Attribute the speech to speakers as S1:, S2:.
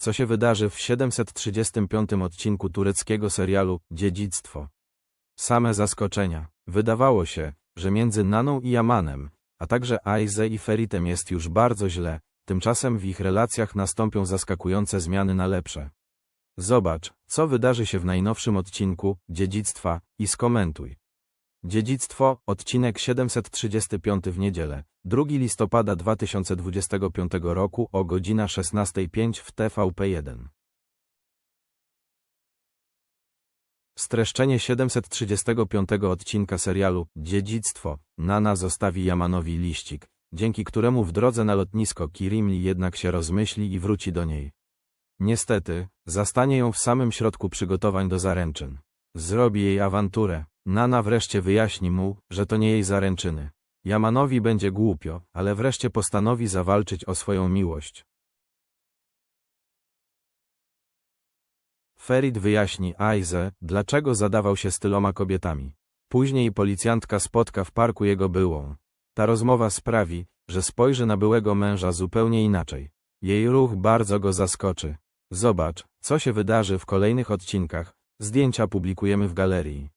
S1: co się wydarzy w 735 odcinku tureckiego serialu Dziedzictwo. Same zaskoczenia. Wydawało się, że między Naną i Yamanem, a także Aize i Feritem jest już bardzo źle, tymczasem w ich relacjach nastąpią zaskakujące zmiany na lepsze. Zobacz, co wydarzy się w najnowszym odcinku Dziedzictwa i skomentuj. Dziedzictwo, odcinek 735 w niedzielę, 2 listopada 2025 roku o godzina 16.05 w TVP1. Streszczenie 735 odcinka serialu Dziedzictwo. Nana zostawi Yamanowi liścik, dzięki któremu w drodze na lotnisko Kirimli jednak się rozmyśli i wróci do niej. Niestety, zastanie ją w samym środku przygotowań do zaręczyn. Zrobi jej awanturę. Nana wreszcie wyjaśni mu, że to nie jej zaręczyny. Yamanowi będzie głupio, ale wreszcie postanowi zawalczyć o swoją miłość. Ferit wyjaśni Aize, dlaczego zadawał się z tyloma kobietami. Później policjantka spotka w parku jego byłą. Ta rozmowa sprawi, że spojrzy na byłego męża zupełnie inaczej. Jej ruch bardzo go zaskoczy. Zobacz, co się wydarzy w kolejnych odcinkach. Zdjęcia publikujemy w galerii.